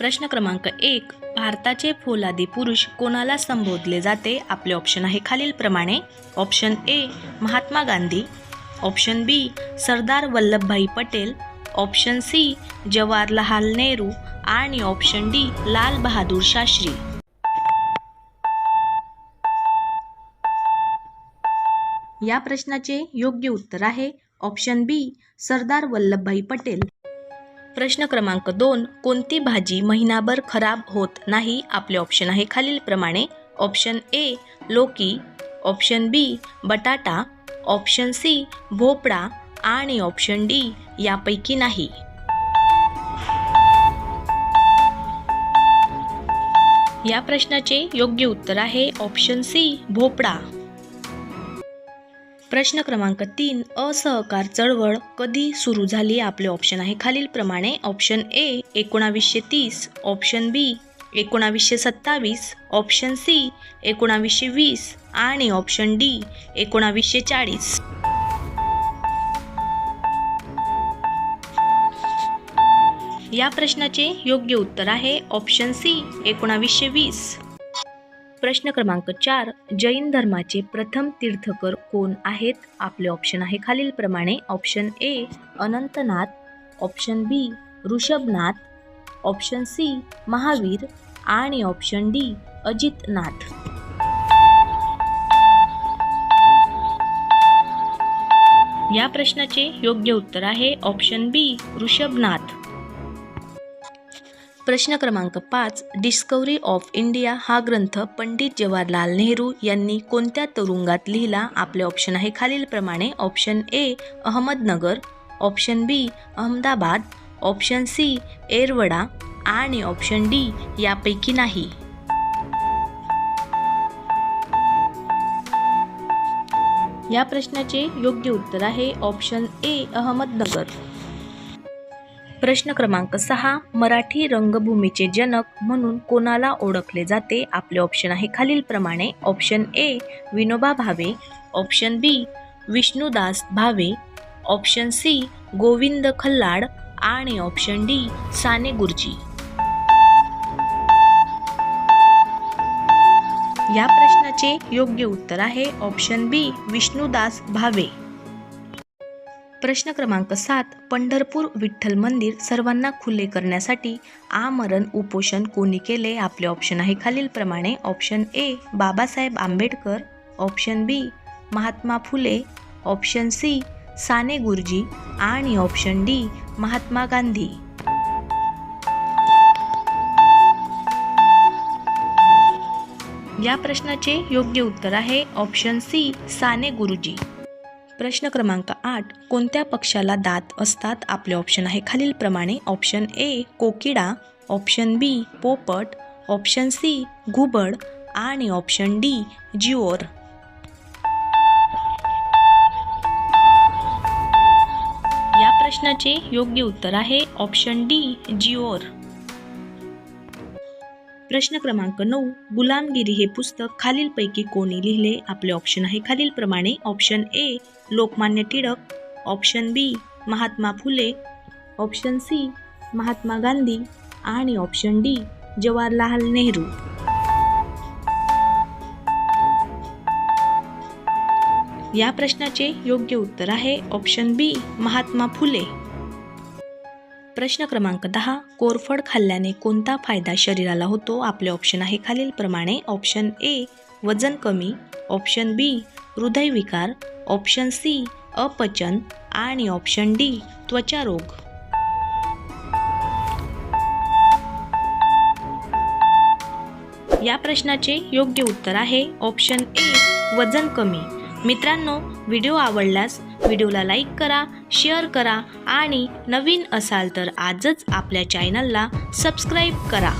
प्रश्न क्रमांक एक भारताचे फौलादी पुरुष कोणाला संबोधले जाते? आपले ऑप्शन आहे खालीलप्रमाणे option A Mahatma Gandhi. Option B Sardar Vallabhbhai Patel. Option C Jawaharlal Nehru. आणि ऑप्शन डी लाल बहादूर शास्त्री. या प्रश्नाचे योग्य उत्तर आहे. Option B Sardar Vallabhbhai Patel. प्रश्न क्रमांक दोन कोणती भाजी महिनाभर खराब होत नाही? आपले ऑप्शन आहे खालीलप्रमाणे ऑप्शन ए लोकी. ऑप्शन बी बटाटा. ऑप्शन सी भोपळा. आणि ऑप्शन डी यापैकी नाही. या प्रश्नाचे योग्य उत्तर आहे ऑप्शन सी भोपळा. प्रश्न क्रमांक तीन असहकार चळवळ कधी सुरू झाली आपले ऑप्शन आहे खालीलप्रमाणे ऑप्शन ए एकोणावीसशे तीस. ऑप्शन बी एकोणावीसशे सत्तावीस. ऑप्शन सी एकोणावीसशे वीस. आणि ऑप्शन डी एकोणावीसशे चाळीस. या प्रश्नाचे योग्य उत्तर आहे ऑप्शन सी एकोणावीसशे वीस. प्रश्न क्रमांक चार जैन धर्माचे प्रथम तीर्थकर कोण आहेत? आपले ऑप्शन आहे खालीलप्रमाणे. Option A Anantnath. Option B Rishabhnath. Option C Mahavir. आणि ऑप्शन डी अजितनाथ. या प्रश्नाचे योग्य उत्तर आहे ऑप्शन बी ऋषभनाथ. प्रश्न क्रमांक पाच डिस्कवरी ऑफ इंडिया हा ग्रंथ पंडित जवाहरलाल नेहरू यांनी कोणत्या तुरुंगात लिहिला? आपले ऑप्शन आहे खालीलप्रमाणे option A Ahmednagar. Option B Ahmedabad. Option C Yerawada. आणि ऑप्शन डी यापैकी नाही. या प्रश्नाचे योग्य उत्तर आहे ऑप्शन ए अहमदनगर. प्रश्न क्रमांक सहा मराठी रंगभूमीचे जनक म्हणून कोणाला ओळखले जाते? आपले ऑप्शन आहे खालीलप्रमाणे. Option A Vinoba Bhave. Option B Vishnudas Bhave. Option C Govind Khallad. आणि ऑप्शन डी साने गुरुजी. या प्रश्नाचे योग्य उत्तर आहे. Option B Vishnudas Bhave. प्रश्न क्रमांक सात पंढरपूर विठ्ठल मंदिर सर्वांना खुले करण्यासाठी आमरण उपोषण कोणी केले? आपले ऑप्शन आहे खालीलप्रमाणे option A Babasaheb Ambedkar. Option B Mahatma Phule. Option C Sane Guruji. आणि ऑप्शन डी महात्मा गांधी. या प्रश्नाचे योग्य उत्तर आहे. ऑप्शन सी साने गुरुजी. प्रश्न क्रमांक आठ. कोणत्या पक्षाला दात असतात? आपले ऑप्शन आहे खालीलप्रमाणे. ऑप्शन ए कोकिडा ऑप्शन बी पोपट. ऑप्शन सी घुबड. आणि ऑप्शन डी जिओर या प्रश्नाचे योग्य उत्तर आहे ऑप्शन डी जिओर प्रश्न क्रमांक नऊ. गुलामगिरी हे पुस्तक खालीलपैकी कोणी लिहिले? आपले ऑप्शन आहे खालीलप्रमाणे. Option A Lokmanya Tilak option B Mahatma Phule option C Mahatma Gandhi आणि ऑप्शन डी जवाहरलाल नेहरू. या प्रश्नाचे योग्य उत्तर आहे ऑप्शन बी महात्मा फुले. प्रश्न क्रमांक दहा कोरफड खाल्ल्याने कोणता फायदा शरीराला होतो? आपले ऑप्शन आहे खालीलप्रमाणे. ऑप्शन ए वजन कमी. ऑप्शन बी हृदयविकार. ऑप्शन सी अपचन आणि ऑप्शन डी त्वचारोग या प्रश्नाचे योग्य उत्तर आहे ऑप्शन ए वजन कमी. मित्रांनो व्हिडिओ आवडल्यास व्हिडिओला लाईक करा शेअर करा आणि नवीन असाल तर आजच आपल्या चॅनलला सबस्क्राईब करा.